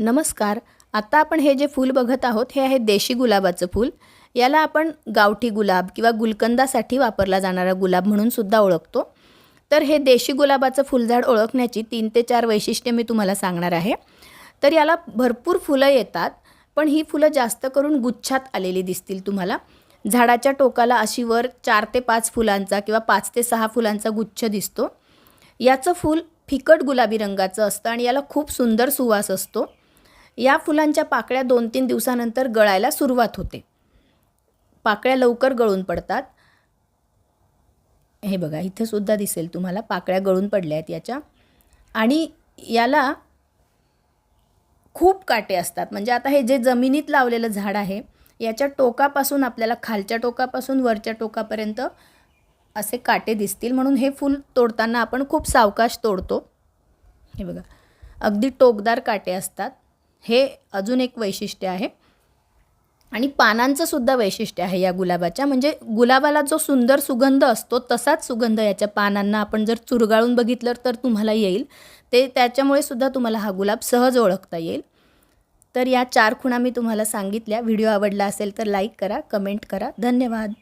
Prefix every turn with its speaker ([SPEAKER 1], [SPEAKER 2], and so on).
[SPEAKER 1] नमस्कार. आता आपण हे जे फूल बघत आहोत हे आहे देशी गुलाबाचं फूल. याला आपण गावठी गुलाब किंवा गुलकंदासाठी वापरला जाणारा गुलाब म्हणून सुद्धा ओळखतो. तर हे देशी गुलाबाचं फुलझाड ओळखण्याची तीन ते चार वैशिष्ट्ये मी तुम्हाला सांगणार आहे. तर याला भरपूर फुलं येतात पण ही फुलं जास्त करून गुच्छात आलेली दिसतील तुम्हाला. झाडाच्या टोकाला अशी वर चार ते पाच फुलांचा किंवा पाच ते सहा फुलांचा गुच्छ दिसतो. याचं फूल फिकट गुलाबी रंगाचं असतं आणि याला खूप सुंदर सुवास असतो. या फुलांच्या पाकळ्या दोन तीन दिवसानंतर गळायला सुरुवात होते. पाकळ्या लवकर गळून पडतात. हे बघा इथे सुद्धा दिसेल तुम्हाला पाकळ्या गळून पडल्या आहेत याच्या. आणि याला खूप काटे असतात. म्हणजे आता हे जे जमिनीत लावलेलं झाड आहे याच्या टोकापासून आपल्याला खालच्या टोकापासून वरच्या टोकापर्यंत असे काटे दिसतील. म्हणून हे फूल तोडताना आपण खूप सावकाश तोडतो. हे बघा अगदी टोकदार काटे असतात. हे अजून एक वैशिष्ट्य आहे. आणि पानांचं सुद्धा वैशिष्ट्य आहे या गुलाबाच्या. म्हणजे गुलाबाला जो सुंदर सुगंध असतो तसाच सुगंध याच्या पानांना आपण जर चुरगाळून बघितलं तर तुम्हाला येईल. ते त्याच्यामुळे सुद्धा तुम्हाला हा गुलाब सहज ओळखता येईल. तर या चार खुणा मी तुम्हाला सांगितल्या. व्हिडिओ आवडला असेल तर लाईक करा कमेंट करा. धन्यवाद.